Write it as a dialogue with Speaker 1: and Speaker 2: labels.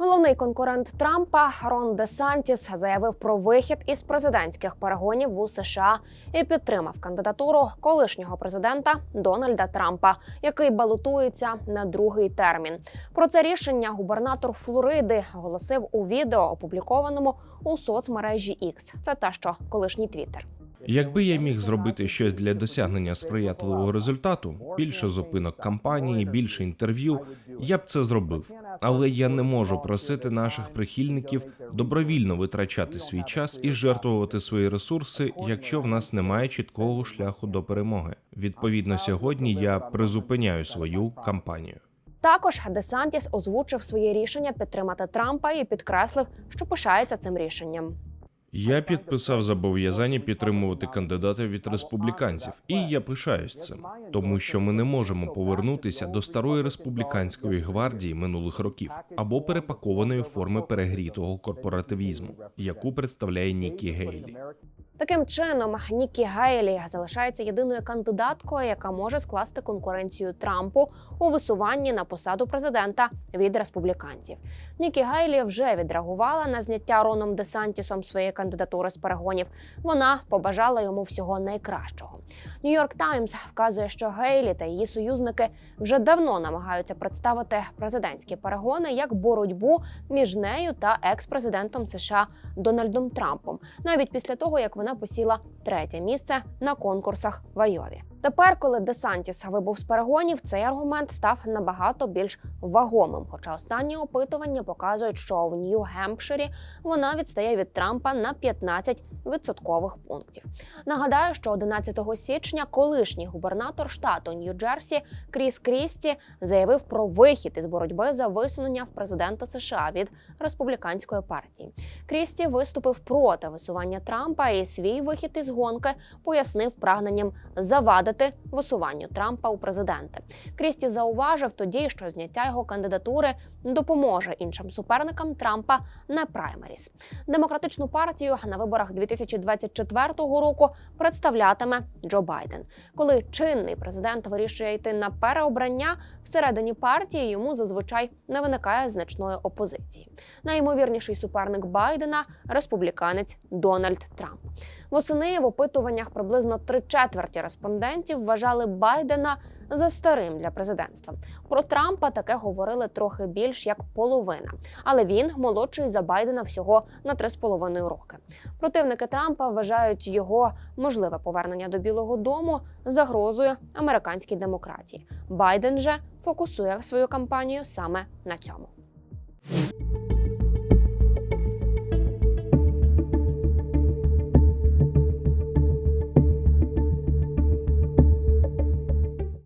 Speaker 1: Головний конкурент Трампа Рон Де Сантіс заявив про вихід із президентських перегонів у США і підтримав кандидатуру колишнього президента Дональда Трампа, який балотується на другий термін. Про це рішення губернатор Флориди оголосив у відео, опублікованому у соцмережі X. Це та що колишній Твіттер.
Speaker 2: Якби я міг зробити щось для досягнення сприятливого результату, більше зупинок кампанії, більше інтерв'ю, я б це зробив. Але я не можу просити наших прихильників добровільно витрачати свій час і жертвувати свої ресурси, якщо в нас немає чіткого шляху до перемоги. Відповідно, сьогодні я призупиняю свою кампанію.
Speaker 1: Також Десантіс озвучив своє рішення підтримати Трампа і підкреслив, що пишається цим рішенням.
Speaker 2: Я підписав зобов'язання підтримувати кандидата від республіканців, і я пишаюсь цим, тому що ми не можемо повернутися до старої республіканської гвардії минулих років або перепакованої форми перегрітого корпоративізму, яку представляє Нікі Гейлі.
Speaker 1: Таким чином, Нікі Гейлі залишається єдиною кандидаткою, яка може скласти конкуренцію Трампу у висуванні на посаду президента від республіканців. Нікі Гейлі вже відреагувала на зняття Роном Десантісом своєї кандидатури з перегонів. Вона побажала йому всього найкращого. Нью-Йорк Таймс вказує, що Гейлі та її союзники вже давно намагаються представити президентські перегони як боротьбу між нею та екс-президентом США Дональдом Трампом, навіть після того як вона посіла третє місце на конкурсах в Айові. Тепер, коли Десантіс вибув з перегонів, цей аргумент став набагато більш вагомим. Хоча останні опитування показують, що в Нью-Гемпширі вона відстає від Трампа на 15 відсоткових пунктів. Нагадаю, що 11 січня колишній губернатор штату Нью-Джерсі Кріс Крісті заявив про вихід із боротьби за висунення в президента США від республіканської партії. Крісті виступив проти висування Трампа і свій вихід із гонки пояснив прагненням завадити висуванню Трампа у президенти. Крісті зауважив тоді, що зняття його кандидатури допоможе іншим суперникам Трампа на праймеріс. Демократичну партію на виборах 2024 року представлятиме Джо Байден. Коли чинний президент вирішує йти на переобрання всередині партії, йому зазвичай не виникає значної опозиції. Найімовірніший суперник Байдена республіканець Дональд Трамп. Восени в опитуваннях приблизно три четверті респондентів вважали Байдена за старим для президентства. Про Трампа таке говорили трохи більш як половина, але він молодший за Байдена всього на 3,5 роки. Противники Трампа вважають його можливе повернення до Білого Дому загрозою американській демократії. Байден же фокусує свою кампанію саме на цьому.